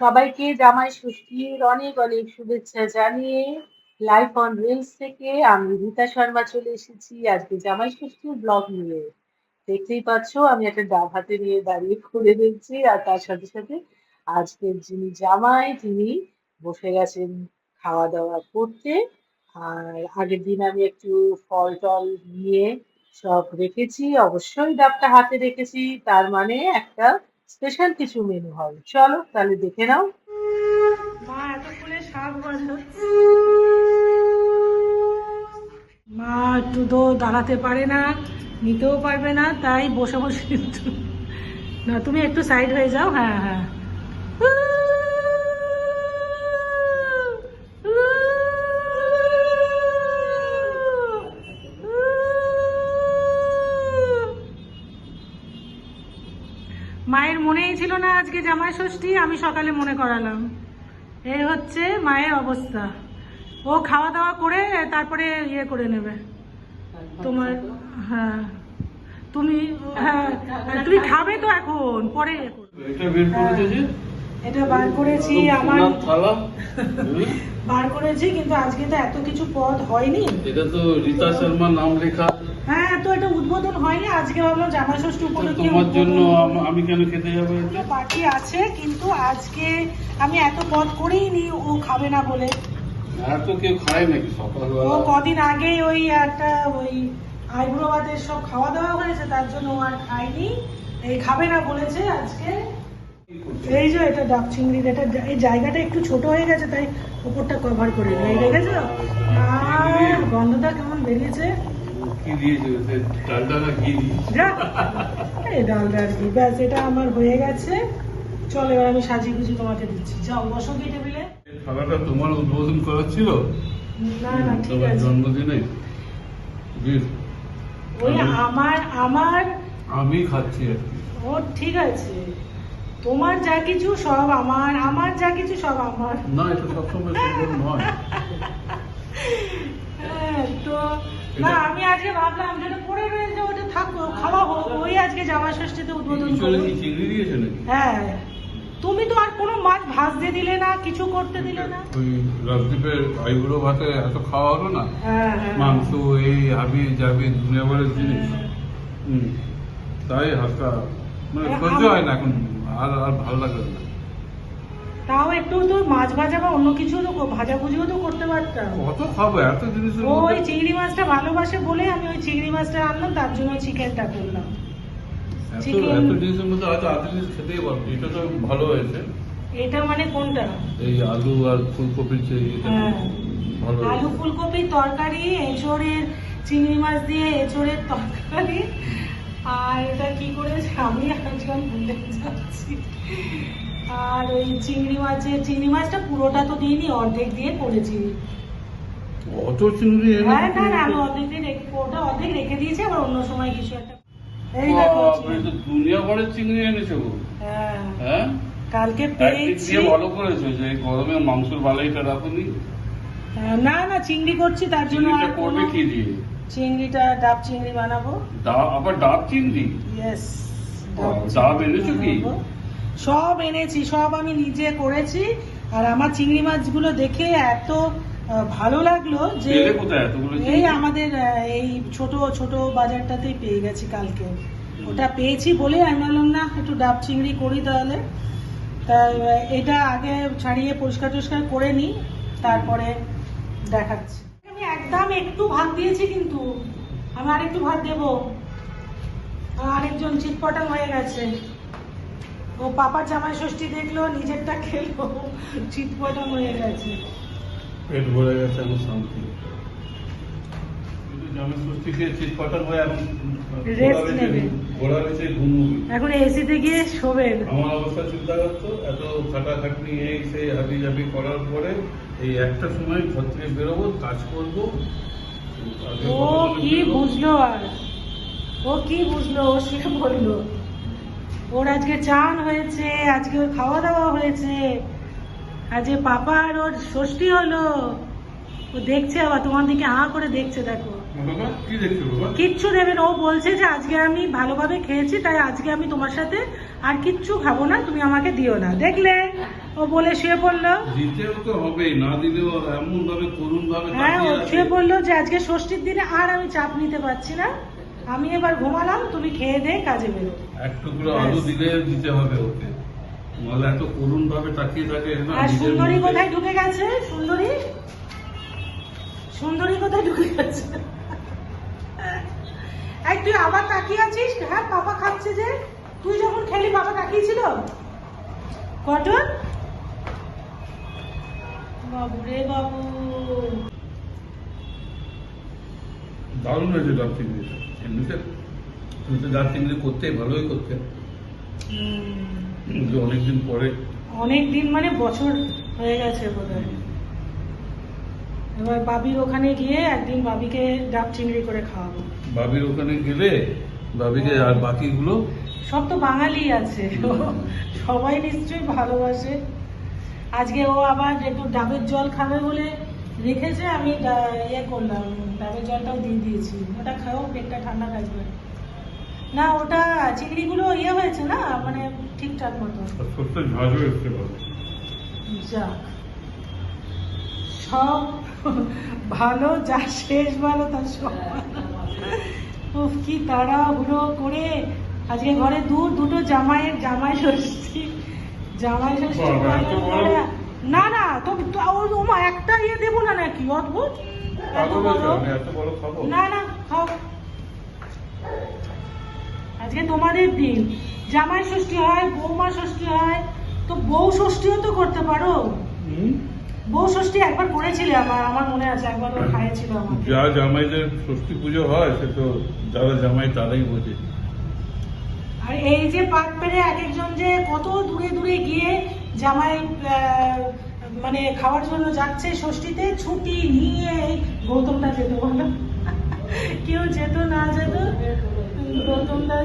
সবাইকে জামাই ষষ্ঠীর অনেক অনেক শুভেচ্ছা জানিয়ে লাইফ অন রিলস থেকে আমি রীতা শর্মা চলে এসেছি আজকে জামাই ষষ্ঠীর ব্লগ নিয়ে। দেখতেই পাচ্ছ, আমি একটা ডাব হাতে নিয়ে দাঁড়িয়ে খুলে দিচ্ছি আর তার সাথে সাথে আজকের যিনি জামাই, তিনি বসে গেছেন খাওয়া দাওয়া করতে। আর আগের দিন আমি একটু ফল টল নিয়ে সব রেখেছি, অবশ্যই ডাবটা হাতে রেখেছি, তার মানে একটা স্পেশাল কিছু মেনু হবে। চলো তাহলে দেখে নাও। মা, এত মা, একটু তো দাঁড়াতে পারে না, নিতেও পারবে না, তাই বসে বসে না, তুমি একটু সাইড হয়ে যাও। হ্যাঁ হ্যাঁ। ছিল না আজকে জামাই ষষ্ঠী আমি সকালে মনে করালাম। এ হচ্ছে মায়ের অবস্থা। ও খাওয়া দাওয়া করে তারপরে ইয়ে করে নেবে। তোমার হ্যাঁ। তুমি হ্যাঁ তুমি খাবে তো এখন পরে ইয়ে এটা বের করেছে যে? এটা বার করেছি আমার? বার করেছি কিন্তু আজকে তো এত কিছু পদ হয়নি। এটা তো রীতা শর্মা নাম লেখা। হ্যাঁ তো উদ্বোধন হয়নি আজকে ভাবলাম জামাই ষষ্ঠী উপলক্ষে তোমার জন্য আমি কেন খেতে যাব এটা? বাকি আছে কিন্তু আজকে আমি এত পদ করেই নি ও খাবে না বলে। এত কেউ খায় নাকি ও কদিন আগেই ওই একটা ওই আইব্রোবাদের সব খাওয়া দাওয়া হয়েছে তার জন্য ও আর খায়নি। এই খাবে না বলেছে আজকে। এই যে এটা ডাব চিংড়ির এটা এই জায়গাটা একটু ছোট হয়ে গেছে তাই উপরটা কভার করে নিই দেখেছ? আর গন্ধটা কেমন বেরিয়েছে? কি দিয়েছে ডালটা না ঘি এই ডালটা আর কি ব্যাস এটা আমার হয়ে গেছে। চল এবার আমি সাজিয়ে গুছিয়ে তোমাকে দিচ্ছি। যাও বসো কি টেবিলে। এই তোমার উদ্বোধন ছিল? না না ঠিক আছে। জন্মদিনে? ওই আমার আমার আমি খাচ্ছি ও ঠিক আছে। তোমার যা কিছু সব আমার আমার যা কিছু সব আমার। না এটা সবসময় নয়। হ্যাঁ, তো না আমি আজকে ভাবলাম যেটা পড়ে রয়েছে ওটা থাকো খাওয়া হোক ওই আজকে জামা ষষ্ঠীতে উদ্বোধন হ্যাঁ। তুমি তো আর কোনো মাছ ভাজতে দিলে না কিছু করতে দিলে না। ওই রাজদীপের আইবুড়ো ভাতে এত খাওয়া হলো না? হ্যাঁ হ্যাঁ। মাংস এই হাবি জাবি দুনিয়া ভরের জিনিস। তাই হালকা মানে হ্যাঁ, সহ্য হয় না এখন। আর আর ভালো লাগে না। তাও একটু তো মাছ ভাজা বা অন্য কিছু তো ভাজা ভুজিও তো করতে পারতাম। খাব এত ওই চিংড়ি মাছটা ভালোবাসে বলে আমি ওই চিংড়ি মাছটা আনলাম তার জন্য চিকেনটা করলাম। এত জিনিসের মধ্যে হয়তো আধ জিনিস খেতেই পারব এটা তো ভালো হয়েছে। এটা মানে কোনটা? এই আলু আর ফুলকপির যে হ্যাঁ। ভালো আলু ফুলকপির তরকারি এঁচড়ের চিংড়ি মাছ দিয়ে এঁচড়ের তরকারি। আর এটা কি করেছে? আমি আজকাল ভুলে যাচ্ছি। আর ওই চিংড়ি মাছের চিংড়ি মাছটা পুরোটা তো দিইনি অর্ধেক দিয়ে করেছি। অত চিংড়ি হ্যাঁ না না আমি অর্ধেক দিয়ে রেখে ওটা অর্ধেক রেখে দিয়েছি আবার অন্য সময় কিছু একটা এই দেখো দুনিয়া চিংড়ি এনেছো গো। হ্যাঁ। হ্যাঁ? কালকে পেয়েছি ভালো করেছ যে গরমে মাংসের বালাইটা রাখুনি। হ্যাঁ, না না চিংড়ি করছি তার জন্য চিংড়িটা আর করবে কি দিয়ে? চিংড়িটা ডাব চিংড়ি বানাবো। ডা- আবার ডাব চিংড়ি? ইয়েস ডাব এনেছো কি? সব এনেছি সব আমি নিজে করেছি। আর আমার চিংড়ি মাছগুলো দেখে এত ভালো লাগল যে এই আমাদের এই ছোট ছোট বাজারটাতেই পেয়ে গেছি কালকে। ওটা পেয়েছি বলে আমি বললাম না একটু ডাব চিংড়ি করি তাহলে। তা এটা আগে ছাড়িয়ে পরিষ্কার টরিষ্কার করে নিই তারপরে দেখাচ্ছি। আমি একদম একটু ভাত দিয়েছি কিন্তু আমি আরেকটু ভাত দেবো। আরেকজন চিটপটাং হয়ে গেছে। ও পাপার জামাই ষষ্ঠী দেখল নিজেরটা খেলো চিটপটাং হয়ে গেছে। পেট ভরে গেছে এখন শান্তি। এখন এসিতে গিয়ে আমার অবস্থা চিন্তা করতো এত খাটাখাটনি এই সেই হাবি জাবি করার পরে এই একটা সময় ঘর থেকে বেরোবো কাজ করব। ও কি বুঝলো আর? ও কি বুঝলো? ও সে বলল। ওর আজকে চান হয়েছে আজকে ওর খাওয়া দাওয়া হয়েছে। আজকে পাপার ওর ষষ্ঠী হলো। ও দেখছে আবার তোমার দিকে হাঁ করে দেখছে দেখো। কিচ্ছু দেবে না। ও বলছে যে আজকে আমি ভালোভাবে খেয়েছি তাই আজকে আমি তোমার সাথে আর কিচ্ছু খাব না তুমি আমাকে দিও না। দেখলে? ও বলে শুয়ে পড়ল। তো হবেই না দিলেও এমন ভাবে করুণ ভাবে হ্যাঁ ও। শুয়ে পড়ল যে আজকে ষষ্ঠীর দিনে আর আমি চাপ নিতে পারছি না। আমি এবার ঘুমালাম তুমি খেয়ে দে কাজে বেরো। এক টুকরো আলু দিলে দিতে হবে ওকে। নাহলে এত করুণ ভাবে তাকিয়ে থাকে আর সুন্দরী কোথায় ঢুকে গেছে? সুন্দরী? সুন্দরী কোথায় ঢুকে গেছে? এই তুই আবার তাকিয়ে আছিস? হ্যাঁ পাপা খাচ্ছে যে। তুই যখন খেলি পাপা তাকিয়েছিল? কটন? বাবু রে বাবু। দারুণ হয়েছে ডাব চিংড়িটা এমনিতে তুমি তো চিংড়ি করতে ভালোই করতে। অনেকদিন পরে অনেক দিন মানে বছর হয়ে গেছে বোধহয়। এবার বাবির ওখানে গিয়ে একদিন বাবিকে ডাব চিংড়ি করে খাওয়াবো। বাবির ওখানে গেলে বাবিকে আর বাকিগুলো সব তো বাঙালি আছে। সবাই নিশ্চয়ই ভালোবাসে। আজকে ও আবার একটু ডাবের জল খাবে বলে রেখেছে আমি ইয়ে করলাম ডাবের জলটাও দিয়ে দিয়েছি। ওটা খাও পেটটা ঠান্ডা থাকবে। না ওটা চিংড়িগুলো ইয়ে হয়েছে না মানে ঠিকঠাক মতো। যাক। সব ভালো যা শেষ ভালো তার সব উফ কি তাড়াহুড়ো করে আজকে ঘরে দূর দুটো জামাইয়ের জামাই ষষ্ঠী জামাই ষষ্ঠী না না তো ওমা একটা ইয়ে দেবো না নাকি? অদ্ভুত। না না খাও। আজকে তোমাদের দিন। জামাই ষষ্ঠী হয় বৌমা ষষ্ঠী হয় তো বউ ষষ্ঠীও তো করতে পারো। বউ ষষ্ঠী একবার করেছিলে আমার আমার মনে আছে একবার খাইয়েছিল যা জামাইদের ষষ্ঠী পুজো হয় সে তো যারা জামাই তারাই বোঝে। আর এই যে পাট পেরে এক একজন যে কত দূরে দূরে গিয়ে জামাই মানে খাওয়ার জন্য যাচ্ছে ষষ্ঠীতে ছুটি নিয়ে গৌতমটা যেত বলো কেউ যেত না যেত গৌতমটা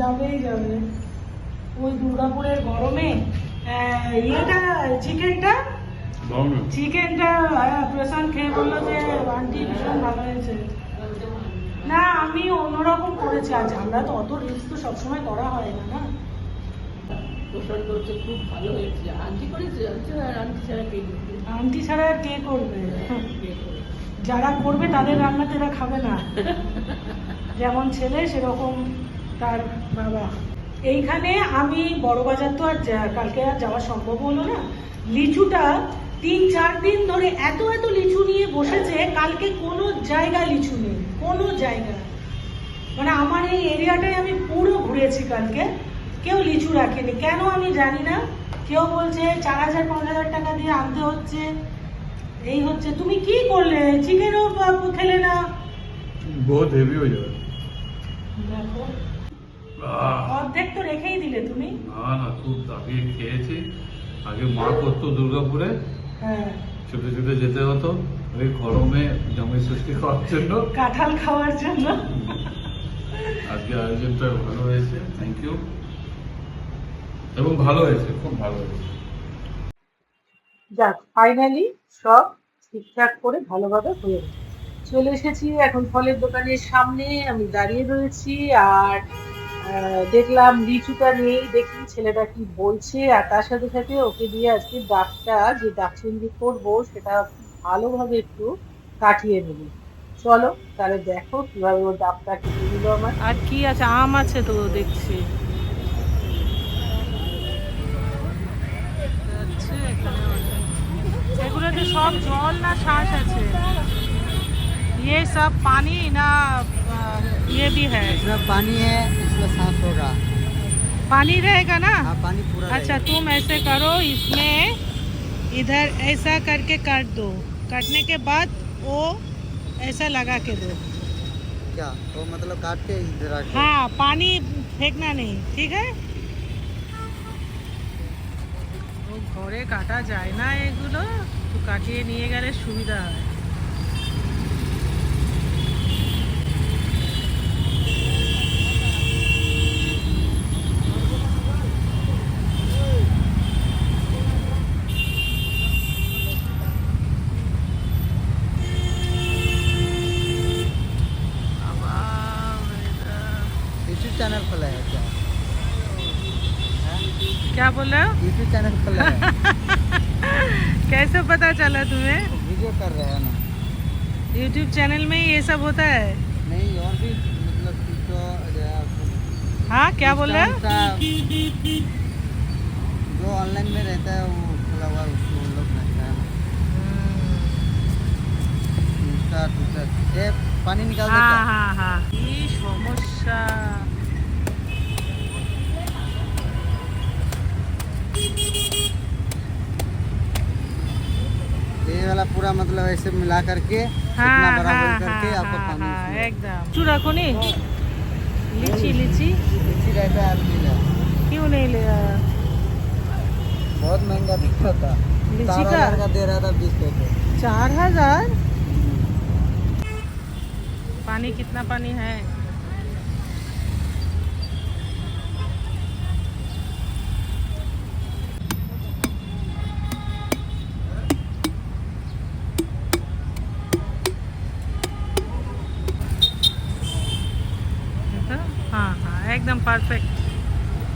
যাবেই যাবে। ওই দুর্গাপুরের গরমে ইয়েটা চিকেনটা? চিকেনটা প্রশান্ত খেয়ে বলল যে আন্টি ভীষণ ভালো হয়েছে। না আমি অন্যরকম করেছি। আজ আমরা তো অত রিলস তো সবসময় করা হয় না না? পোষণ করছে খুব ভালো হয়েছে। আন্টি করেছে? আন্টি ছাড়া কে? আন্টি ছাড়া আর কে করবে? যারা করবে তাদের রান্না তেরা খাবে না। যেমন ছেলে সেরকম তার বাবা। এইখানে আমি বড় বাজার তো আর কালকে আর যাওয়া সম্ভব হলো না। লিচুটা তিন চার দিন ধরে এত এত লিচু নিয়ে বসেছে কালকে কোনো জায়গায় লিচু নেই। কোনো জায়গা মানে আমার এই এরিয়াটায় আমি পুরো ঘুরেছি কালকে। কেউ লিচু রাখেনি। কেন আমি জানি না? কেউ বলছে চার হাজার পাঁচ হাজার টাকা দিয়ে আনতে হচ্ছে। এই হচ্ছে। তুমি কি করলে? চিকেনও খেলে না। বহুত হেভি হয়ে যাবে। দেখো। অর্ধেক তো রেখেই দিলে তুমি। না না খুব দাবিয়ে খেয়েছি। আগে মা করতো দুর্গাপুরে। হ্যাঁ। ছুটে ছুটে যেতে হতো। ওই গরমে জামাই ষষ্ঠী খাওয়ার জন্য। কাঁঠাল খাওয়ার জন্য। আজকে আয়োজনটা ভালো হয়েছে। থ্যাংক ইউ এবং ভালো হয়েছে খুব ভালো হয়েছে। যাক ফাইনালি সব ঠিকঠাক করে ভালোভাবে হয়ে গেছে। চলে এসেছি এখন ফলের দোকানের সামনে আমি দাঁড়িয়ে রয়েছি আর আহ, দেখলাম লিচুটা নেই দেখি ছেলেটা কি বলছে। আর তার সাথে সাথে ওকে দিয়ে আজকে ডাবটা যে চিংড়ি করব সেটা ভালোভাবে একটু কাটিয়ে নেব। চলো তাহলে দেখো কীভাবে ও ডাবটা কেটে দিল আমার। আর কি আছে? আম আছে তো দেখছি। এগুলোতে সব জল না শ্বাস আছে ये सब पानी ना अ, ये भी है इसमें पानी है इसमें सांस होगा पानी रहेगा ना हाँ पानी पूरा अच्छा रहेगा। तुम ऐसे करो इसमें इधर ऐसा करके काट दो काटने के बाद वो ऐसा लगा के दो क्या तो मतलब काट के इधर रख दो। हाँ पानी फेंकना नहीं ঠিক আছে ও ঘরে কাটা যায় না এগুলো তো কাটিয়ে নিয়ে গেলে সুবিধা হয় यूट्यूब चैनल खोला है क्या हाँ? क्या बोल रहे हो यूट्यूब यूट्यूब चैनल खोला है कैसे पता चला तुम्हें? वीडियो कर रहे हैं ना। यूट्यूब चैनल में ही ये सब होता है। नहीं और भी मतलब तो हाँ क्या बोल रहे जो ऑनलाइन में रहता है वो खुला उसको लोग ये हम्म। पानी निकाल हाँ हाँ। हाँ समस्या वाला पूरा मतलब ऐसे मिला करके हाँ, हाँ, हाँ, एकदम। नहीं? लीची लीची। लीची रहता है क्यों नहीं बहुत महँगा बिकता था। लीची का? दे रहा था बीस चार हज़ार? हम्म। पानी कितना पानी है?